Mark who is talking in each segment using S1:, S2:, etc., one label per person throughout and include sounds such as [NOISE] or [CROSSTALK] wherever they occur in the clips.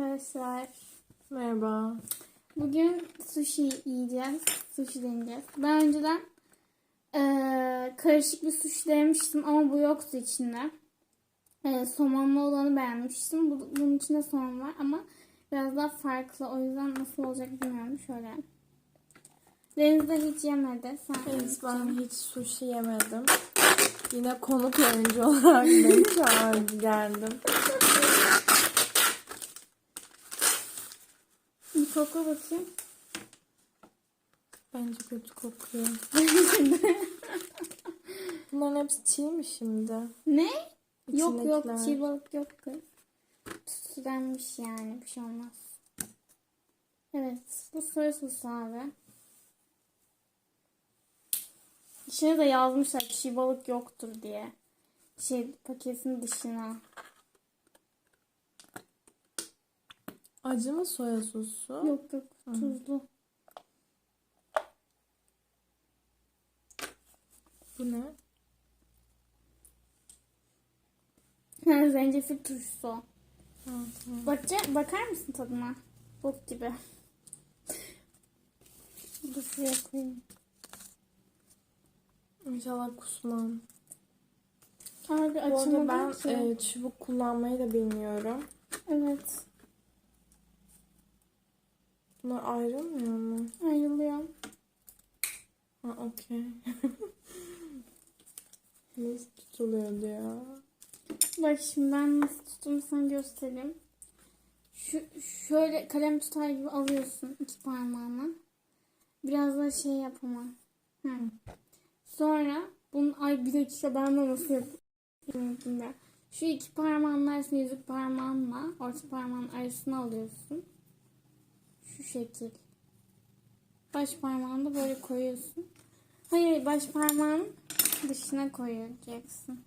S1: arkadaşlar.
S2: Merhaba.
S1: Bugün sushi yiyeceğiz. Sushi deneyeceğiz. Ben önceden eee, karışık bir sushi denemiştim ama bu yoktu içinde. Eee somonlu olanı beğenmiştim. Bu, bunun içinde somon var ama biraz daha farklı. O yüzden nasıl olacak bilmiyorum. Şöyle. Deniz de hiç yemedi. Sen
S2: Evet, ben hiç sushi yemedim. Yine konuk oyuncu olarak [LAUGHS] beni çağırdı geldim.
S1: Bir kokla bakayım.
S2: Bence kötü kokuyor. [LAUGHS] Bunların hepsi çiğ mi şimdi?
S1: ne? Yok yok çiğ balık yok kız. Tütsülenmiş yani bir şey olmaz. Evet bu soya sosu abi. İçine de yazmışlar çiğ balık yoktur diye. Şey paketin dışına.
S2: Acı mı soya sosu?
S1: Yok yok tuzlu.
S2: Bu ne?
S1: Ha, Zencefil turşusu.
S2: Ha, tamam.
S1: Bakca, bakar mısın tadına? Bok gibi. Dur şuraya koyayım.
S2: İnşallah kusmam.
S1: Abi
S2: Bu arada
S1: açamadım
S2: ben
S1: ki.
S2: e, çubuk kullanmayı da bilmiyorum.
S1: Evet.
S2: Bunlar ayrılmıyor mu?
S1: Ayrılıyor.
S2: Ha okey. [LAUGHS] Nasıl tutuluyordu ya?
S1: Bak şimdi ben nasıl tuttuğumu sana göstereyim. Şu, şöyle kalem tutar gibi alıyorsun iki parmağını. Biraz da şey yap ama. Hı. Sonra bunun ay bir dakika ben de nasıl yapayım ben. Şu iki parmağın arasını yüzük parmağınla orta parmağın arasına alıyorsun. Şu şekil. Baş parmağını da böyle koyuyorsun. Hayır baş parmağın dışına koyacaksın.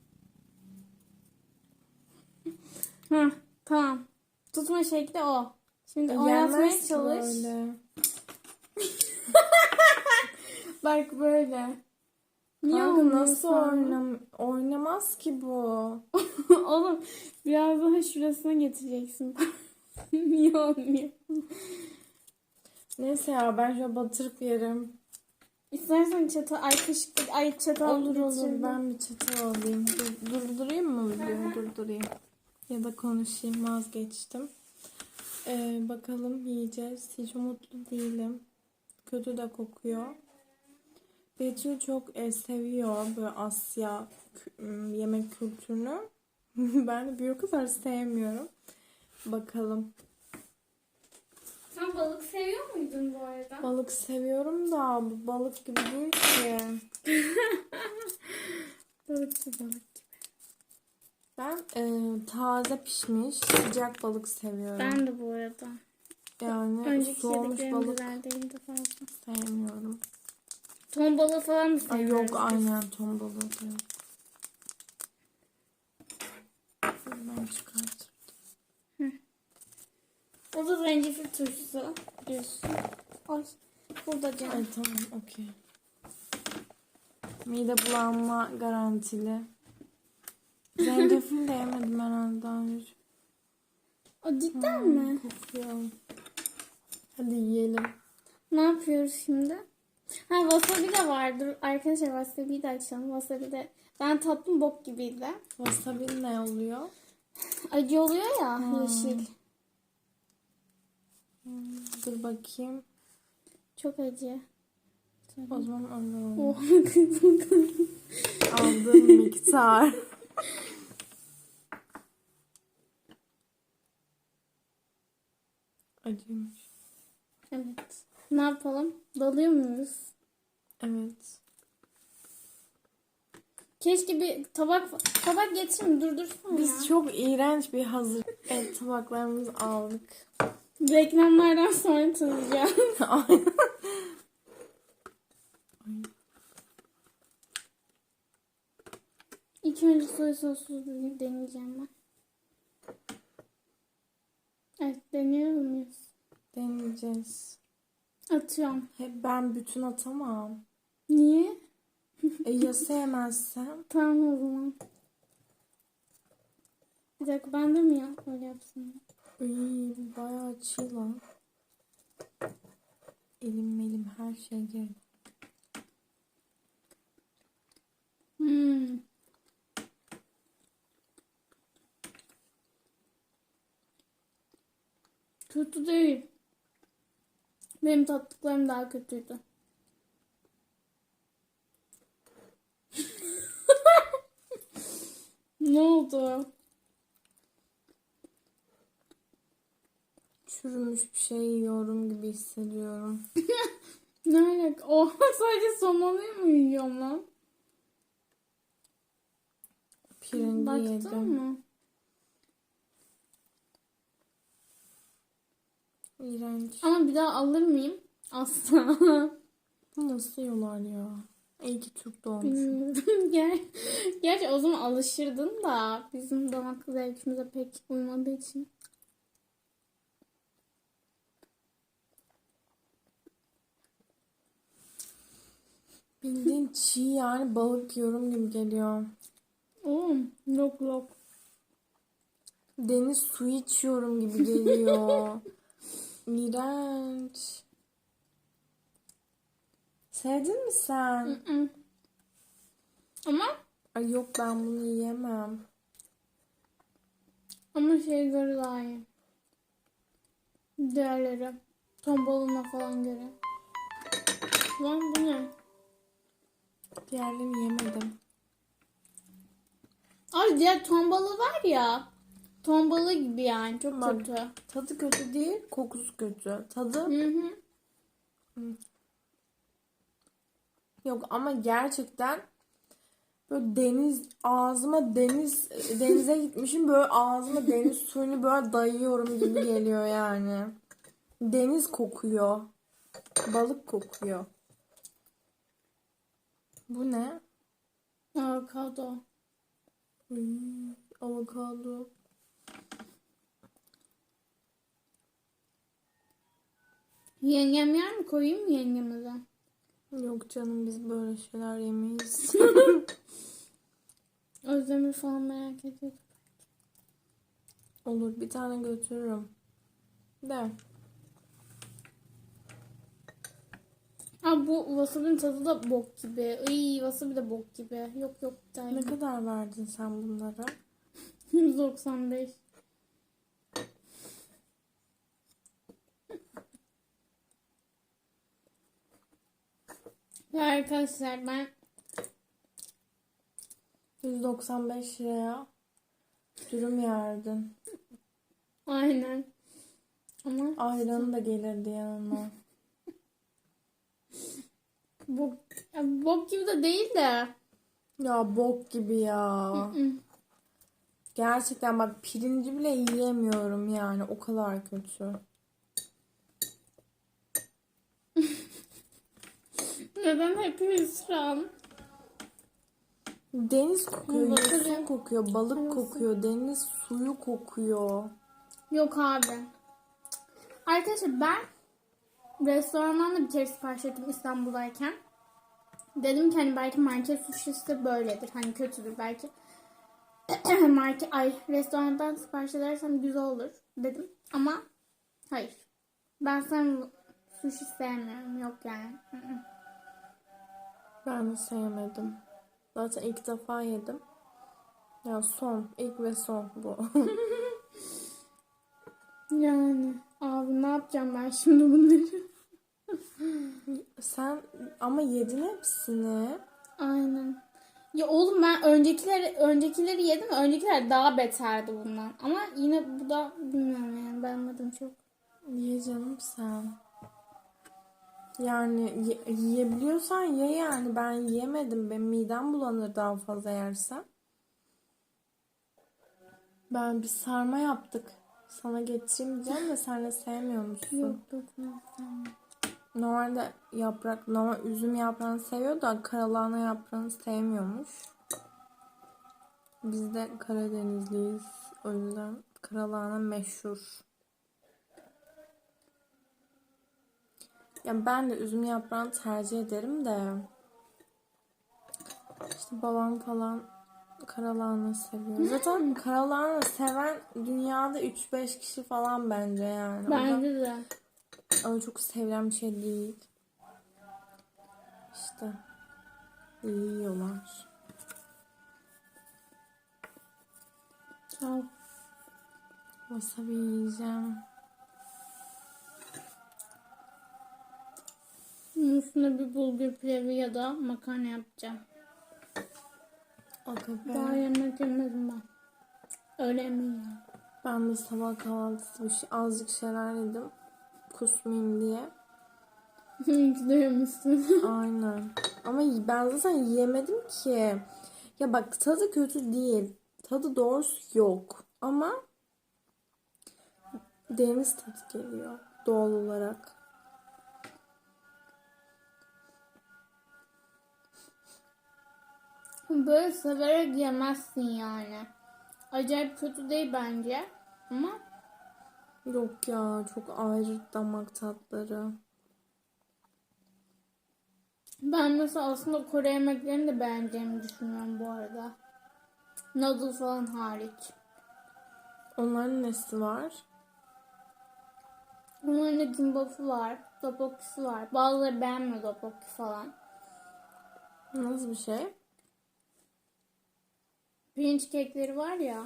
S1: [LAUGHS] Heh, tamam. Tutma şekli o. Şimdi oynatmaya
S2: Yenmez ki
S1: çalış.
S2: böyle. [LAUGHS]
S1: Bak böyle. Niye
S2: Kanka nasıl oynam oynamaz ki bu? [LAUGHS]
S1: Oğlum biraz daha şurasına getireceksin. Niye olmuyor?
S2: Neyse ya ben şöyle batırıp yerim.
S1: İstersen çatal, ay kaşık, ay çatal
S2: Olur olur ben bir çatal alayım. Dur, durdurayım mı videoyu? Durdurayım. Ya da konuşayım vazgeçtim. Ee, bakalım yiyeceğiz. Hiç umutlu değilim. Kötü de kokuyor. Betül çok e, seviyor böyle Asya yemek kültürünü. [LAUGHS] ben de bir o kadar sevmiyorum. Bakalım.
S1: Balık seviyor muydun bu arada?
S2: Balık seviyorum da bu balık gibi değil ki.
S1: Balıkçı [LAUGHS] balık.
S2: Ben e, taze pişmiş sıcak balık seviyorum.
S1: Ben de bu arada.
S2: yani
S1: Önceki
S2: soğumuş
S1: yediklerim
S2: balık
S1: güzel değildi fazla.
S2: sevmiyorum.
S1: Ton balığı falan mı
S2: Ay
S1: seviyoruz?
S2: yok aynen ton balığı da yok. Ben çıkartırım.
S1: O da zencefil turşusu biliyorsun. Ay burada canım.
S2: Ay tamam okey. Mide bulanma garantili. Zencefil de yemedim herhalde daha önce.
S1: O cidden mi?
S2: Kokuyor. Hadi yiyelim.
S1: Ne yapıyoruz şimdi? Ha wasabi de var. Dur arkadaşlar wasabi'yi de açalım. Wasabi de ben tattım bok gibiydi.
S2: Wasabi ne oluyor?
S1: Acı oluyor ya yeşil.
S2: Dur bakayım.
S1: Çok acı.
S2: O zaman alalım.
S1: Oh kızım [LAUGHS] kızım.
S2: Aldığım miktar. Acıymış.
S1: Evet. Ne yapalım? Dalıyor muyuz?
S2: Evet.
S1: Keşke bir tabak tabak getirin durdursana
S2: Biz
S1: ya.
S2: çok iğrenç bir hazır evet, tabaklarımızı aldık.
S1: Reklamlardan sonra. [LAUGHS]
S2: Aynen.
S1: İlk önce soya soslu deneyeceğim ben. Evet deniyor muyuz?
S2: Deneyeceğiz.
S1: Atıyorum.
S2: Hep ben bütün atamam.
S1: Niye?
S2: E ya sevmezsem? [LAUGHS]
S1: Tamam o zaman. Bir dakika ben de mi ya? Öyle yapsın.
S2: İyi, bay Ama çiğ lan. Elim elim her şey girdi.
S1: Hmm. Kötü değil. Benim tattıklarım daha kötüydü. [LAUGHS] ne oldu?
S2: Çürümüş bir şey yiyorum gibi hissediyorum. [LAUGHS]
S1: Ne alaka? Oha sadece somonu mu yiyorum lan?
S2: Pirinci
S1: Baktın
S2: yedim.
S1: mı?
S2: İğrenç.
S1: Ama bir daha alır mıyım? Asla.
S2: Bu [LAUGHS] nasıl yiyorlar ya? İyi ki Türk doğmuşum. [LAUGHS]
S1: Ger Gerçi o zaman alışırdın da bizim damak zevkimize pek uymadığı için.
S2: Bildiğin çiğ yani balık yiyorum gibi geliyor.
S1: Oğlum yok yok.
S2: Deniz suyu içiyorum gibi geliyor. [LAUGHS] İğrenç. Sevdin mi sen?
S1: Ama
S2: Ay yok ben bunu yiyemem.
S1: ama şey göre daha iyi. Diğerleri. Ton balığına falan göre. Lan bu ne?
S2: Diğerlerini yemedim.
S1: Abi diğer ton balığı var ya. Ton balığı gibi yani. Çok
S2: Bak.
S1: kötü.
S2: Tadı kötü değil, kokusu kötü. Tadı
S1: Hı hı.
S2: yok ama gerçekten böyle deniz ağzıma deniz denize [LAUGHS] gitmişim böyle ağzıma deniz suyunu böyle dayıyorum gibi geliyor yani. Deniz kokuyor. Balık kokuyor. Bu ne?
S1: Avokado.
S2: Hmm, avokado.
S1: Yengem yer mi? Koyayım mı yengemize?
S2: Yok canım biz böyle şeyler yemeyiz. [LAUGHS]
S1: Özdemir falan merak ediyorum.
S2: Olur bir tane götürürüm. De.
S1: Aa bu wasabi'nin tadı da bok gibi. Iy wasabi de bok gibi. Yok yok bir tane.
S2: Ne kadar verdin sen bunlara? [LAUGHS]
S1: 195. Ya arkadaşlar ben
S2: 195 liraya dürüm yerdin.
S1: aynen ama
S2: Ayranı da gelirdi yanına.
S1: Bok, ya bok gibi de değil de.
S2: Ya bok gibi ya. Gerçekten bak pirinci bile yiyemiyorum yani o kadar kötü. [LAUGHS]
S1: Neden hepimiz şu an?
S2: Deniz kokuyor, yosun kokuyor, balık kokuyor, deniz suyu kokuyor.
S1: Yok abi. Arkadaşlar ben restorandan da bir kere sipariş ettim İstanbul'dayken. Dedim ki hani belki market sushisi de böyledir. Hani kötüdür belki. [CLEARS THROAT] market ay restorandan sipariş edersem güzel olur dedim. Ama hayır. Ben sen sushi sevmiyorum. Yok yani. [CLEARS THROAT]
S2: Ben de sevmedim. Zaten ilk defa yedim. Ya son, ilk ve son bu. [LAUGHS]
S1: Yani abi ne yapacağım ben şimdi bunları?
S2: Sen ama yedin hepsini.
S1: Aynen. Ya oğlum ben öncekileri öncekileri yedim. Öncekiler daha beterdi bundan. Ama yine bu da bilmiyorum yani beğenmedim çok.
S2: Ye canım sen. Yani ye- yiyebiliyorsan ye yani. Ben yiyemedim. Benim midem bulanır daha fazla yersem. Ben bir sarma yaptık. Sana getireyim diyeceğim de sen de sevmiyor musun?
S1: Yok sevmem.
S2: Normalde yaprak, normal üzüm yaprağını seviyor da karalahana yaprağını sevmiyormuş. Biz de Karadenizliyiz. O yüzden karalahana meşhur. Ya ben de üzüm yaprağını tercih ederim de işte babam falan karalahana seviyorum. Zaten karalahana seven dünyada 3-5 kişi falan bence yani.
S1: Bence de.
S2: Ama çok sevilen bir şey değil. İşte yiyorlar.
S1: Çok.
S2: Wasabi yiyeceğim.
S1: Bunun üstüne bir bulgur pilavı ya da makarna yapacağım.
S2: Aga.
S1: Daha yemek yemedim ben. Öyle yemeği ya.
S2: Ben de sabah kahvaltısı bir şey, azıcık şeyler yedim. Kusmayayım diye.
S1: İyi de yemişsin.
S2: Aynen. Ama ben zaten yiyemedim ki. Ya bak tadı kötü değil. Tadı doğrusu yok. Ama deniz tadı geliyor doğal olarak.
S1: Böyle severek yemezsin yani. Acayip kötü değil bence. Ama
S2: Yok ya çok ayrı damak tatları.
S1: ben mesela aslında Kore yemeklerini de beğeneceğimi düşünüyorum bu arada. Noodle falan hariç.
S2: Onların nesi var?
S1: Bunların da gimbap'ı var. Tteokbokki'si var. Bazıları beğenmiyor tteokbokki falan.
S2: Nasıl bir şey?
S1: Pirinç kekleri var ya.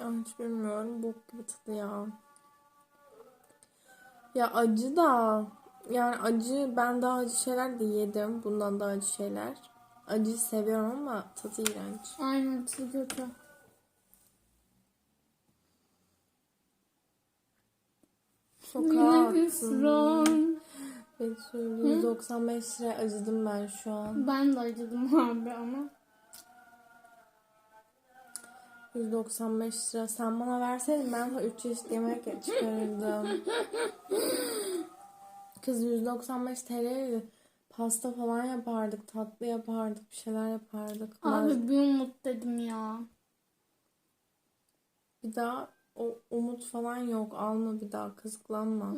S2: Ya hiç bilmiyorum. Gibi tadı ya. Ya acı da yani acı ben daha acı şeyler de yedim. Bundan daha acı şeyler. Acıyı seviyorum ama tadı iğrenç.
S1: Aynen tadı kötü. Hüsran.
S2: Betül 195 lira acıdım ben şu an.
S1: Ben de acıdım [LAUGHS] abi ama.
S2: 195 lira. Sen bana verseydin ben sana 3 çeşit yemek çıkarırdım. Kız 195 TL pasta falan yapardık, tatlı yapardık, bir şeyler yapardık.
S1: Abi bir umut dedim ya.
S2: Bir daha o umut falan yok. Alma bir daha kızıklanma.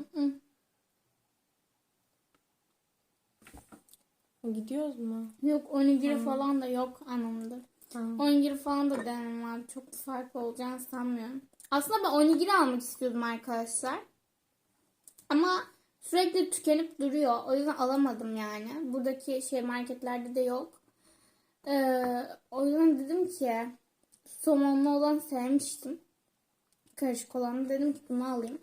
S2: Gidiyoruz mu?
S1: Yok onigiri falan da yok anlamında.
S2: Tamam.
S1: Onigiri falan da denemem abi. Çok farklı olacağını sanmıyorum. Aslında ben onigiri almak istiyordum arkadaşlar. Ama sürekli tükenip duruyor. O yüzden alamadım yani. Buradaki şey marketlerde de yok. Ee, o yüzden dedim ki somonlu olan sevmiştim. Karışık olanı dedim ki bunu alayım.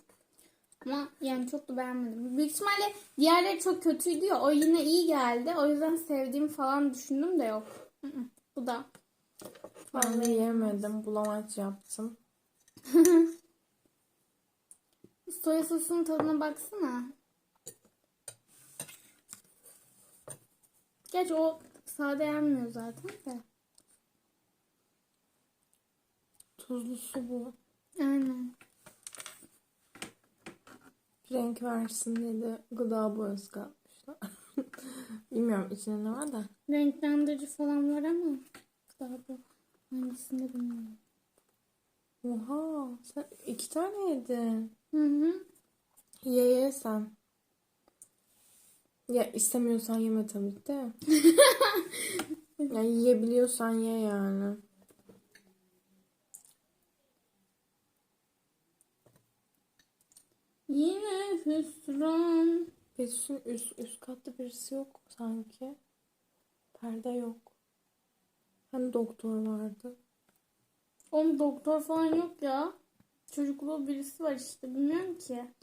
S1: Ama yani çok da beğenmedim. Büyük ihtimalle diğerleri çok kötüydü ya. O yine iyi geldi. O yüzden sevdiğim falan düşündüm de yok. Bu da.
S2: Ben de yemedim. Bulamaç yaptım. [LAUGHS]
S1: Soya sosunun tadına baksana. Gerçi o sade yenmiyor zaten de.
S2: Tuzlu su bu.
S1: Aynen.
S2: Renk versin dedi. Gıda boyası katmışlar. [LAUGHS] Bilmiyorum içinde ne var da.
S1: Renklendirici falan var ama bu hangisinde bilmiyorum.
S2: Oha sen iki tane yedin.
S1: Hı hı.
S2: Ye ye sen. Ya istemiyorsan yeme tabii de. [LAUGHS] ya yiyebiliyorsan ye yani.
S1: Yine hüsran.
S2: Betüş'ün üst, üst katta birisi yok sanki. Perde yok. Hani doktor vardı.
S1: Oğlum doktor falan yok ya. Çocukluğu birisi var işte bilmiyorum ki.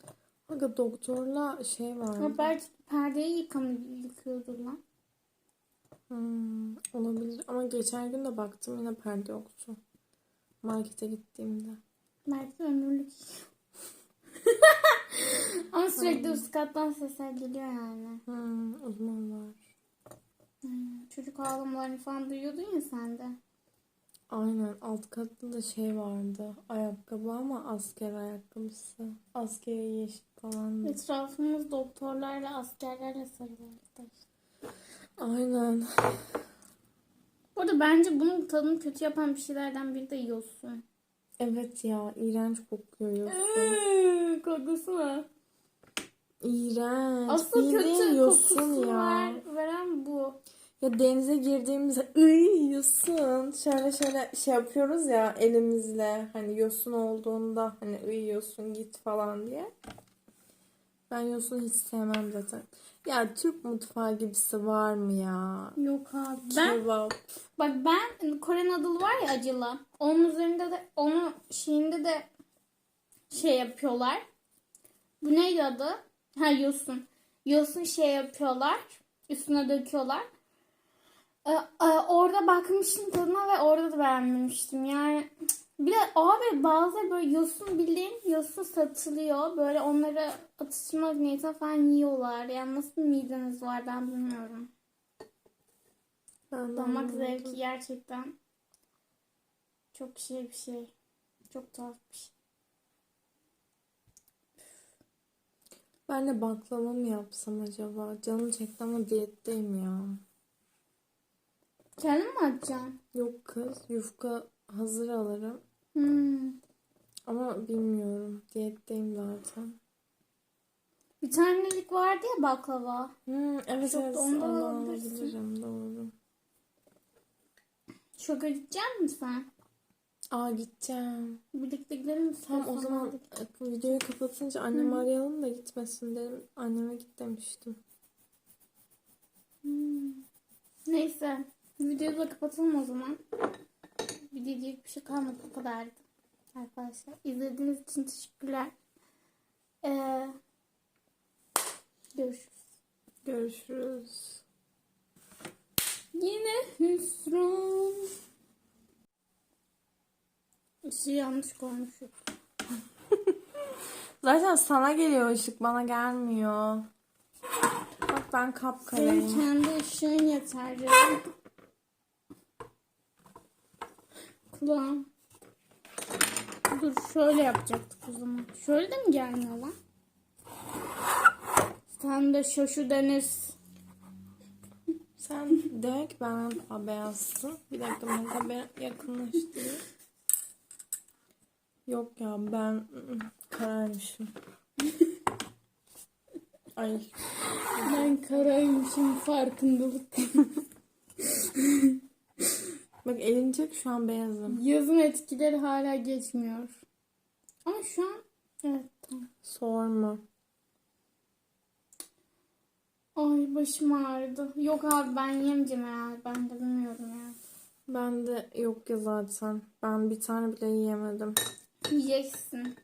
S2: Aga doktorla şey vardı.
S1: Ha, belki perdeyi yıkamı yıkıyordur lan.
S2: Hmm, olabilir ama geçen gün de baktım yine perde yoktu. Markete gittiğimde.
S1: Belki ömürlük. [LAUGHS] Ama sürekli üst kattan sesler geliyor yani.
S2: Hmm, o zaman var.
S1: Çocuk ağlamalarını falan duyuyordun ya sen de.
S2: Aynen alt katta da şey vardı. Ayakkabı ama asker ayakkabısı. Askeri yeşil falan.
S1: Etrafımız doktorlarla, askerlerle sarılı arkadaşlar.
S2: Aynen.
S1: Bu arada bence bunun tadını kötü yapan bir şeylerden biri de yosun.
S2: Evet ya iğrenç kokuyor yosun.
S1: Iıı, Kokusuna.
S2: İğrenç. Bildiğin
S1: kötü
S2: yosun
S1: kokusu
S2: ya.
S1: ver, veren bu.
S2: Ya denize girdiğimizde ıy yosun. Şöyle şöyle şey yapıyoruz ya elimizle. Hani yosun olduğunda hani ıy yosun git falan diye. Ben yosun hiç sevmem zaten. Ya Türk mutfağı gibisi var mı ya?
S1: Yok abi. Ben
S2: Kebap.
S1: bak ben Kore noodle var ya acılı. Onun üzerinde de onun şeyinde de şey yapıyorlar. Bu neydi adı? Ha yosun. Yosun şey yapıyorlar. Üstüne döküyorlar. Ee, e, orada bakmıştım tadına ve orada da beğenmemiştim. Yani bir de abi bazı böyle yosun bildiğin yosun satılıyor. Böyle onları atıştırmak niyetine falan yiyorlar. Yani nasıl mideniz var ben bilmiyorum.
S2: De
S1: Damak zevki gerçekten çok şey bir şey. Çok tuhaf bir şey.
S2: Ben de baklava mı yapsam acaba? Canım çekti ama diyetteyim ya.
S1: Kendin mi atacaksın?
S2: Yok kız yufka hazır alırım.
S1: Hmm.
S2: Ama bilmiyorum. Diyetteyim zaten.
S1: Bir tanelik vardı ya baklava.
S2: Hmm, evet
S1: Çok
S2: evet onu alabilirim doğru.
S1: Şoka gidecek misin sen?
S2: Aa gideceğim.
S1: Birlikte gidelim mi?
S2: Tamam o zaman e, videoyu kapatınca annemi arayalım da gitmesin dedim. Anneme git demiştim.
S1: Hmm. Neyse. Videoyu da kapatalım o zaman. Bir diyecek bir şey kalmadı. Bu kadardı. Arkadaşlar. İzlediğiniz için teşekkürler. Ee, görüşürüz.
S2: Görüşürüz.
S1: Yine hüsran. Işığı yanlış koymuşum. [LAUGHS]
S2: Zaten sana geliyor ışık bana gelmiyor. Bak ben
S1: Senin
S2: kapkarayım.
S1: kendi ışığın yeter canım. Kulağım. Dur şöyle yapacaktık o zaman. Şöyle de mi gelmiyor lan? Sen de şaşı deniz.
S2: Sen demek ben beyazsın. Bir dakika ben de ben yakınlaştırayım. Yok ya ben kararmışım. [LAUGHS] Ay
S1: Ben karaymışım farkındalık. [LAUGHS]
S2: bak elin çek şu an beyazım.
S1: Yazın etkileri hala geçmiyor. Ama şu an evet tamam.
S2: Sorma.
S1: Ay başım ağrıdı. Yok abi ben yemeyeceğim herhalde. Ben de bilmiyorum ya.
S2: Ben de yok ya zaten. Ben bir tane bile yiyemedim.
S1: Yiyeceksin.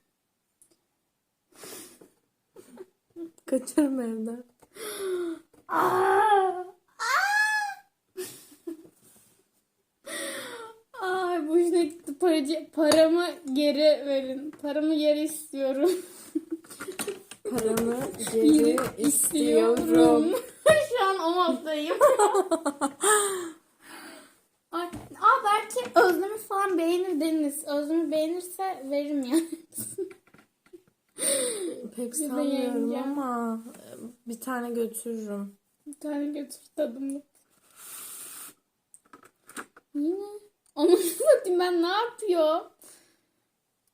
S1: [LAUGHS]
S2: Kaçarım evden.
S1: Aa! Ay boşuna gitti paracı, paramı geri verin. Paramı geri istiyorum.
S2: Paramı geri istiyorum. [LAUGHS]
S1: Şu an o moddayım. Ay, aa belki Özlem'i falan beğenir Deniz. Özlem'i beğenirse veririm ya.
S2: Pek [LAUGHS] sanmıyorum ama bir tane götürürüm.
S1: Bir tane götür tadımlık. Yine. Onu satayım ben ne yapıyor?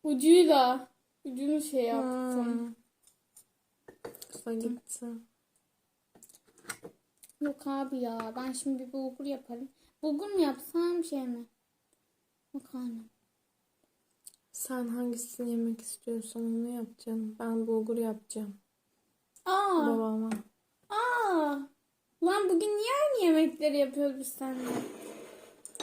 S1: Ucuyla. Ucunu şey yaptım.
S2: Kısa gitti.
S1: Yok abi ya. Ben şimdi bir bulgur yaparım. Bulgur mu yapsam şey mi? Makarna.
S2: Sen hangisini yemek istiyorsan onu yapacaksın. Ben bulgur yapacağım.
S1: Aa.
S2: Babama.
S1: Aa. Lan bugün niye aynı yemekleri yapıyoruz biz seninle?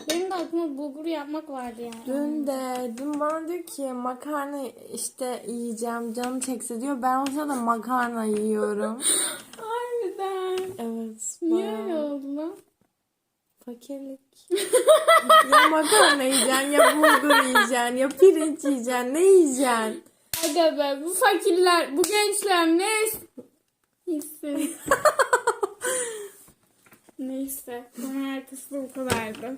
S1: Benim de aklıma bulgur yapmak vardı yani.
S2: Dün de dün bana diyor ki makarna işte yiyeceğim canım çekse diyor. Ben o sırada makarna yiyorum. [LAUGHS]
S1: Harbiden.
S2: Evet.
S1: Niye
S2: bayağı
S1: öyle oldu lan?
S2: Fakirlik. [LAUGHS] ya makarna yiyeceksin ya bulgur yiyeceksin ya pirinç yiyeceksin ne yiyeceksin?
S1: Aga be bu fakirler, bu gençler ne hissin? [LAUGHS] Neyse. Bunun ertesi de bu kadardı.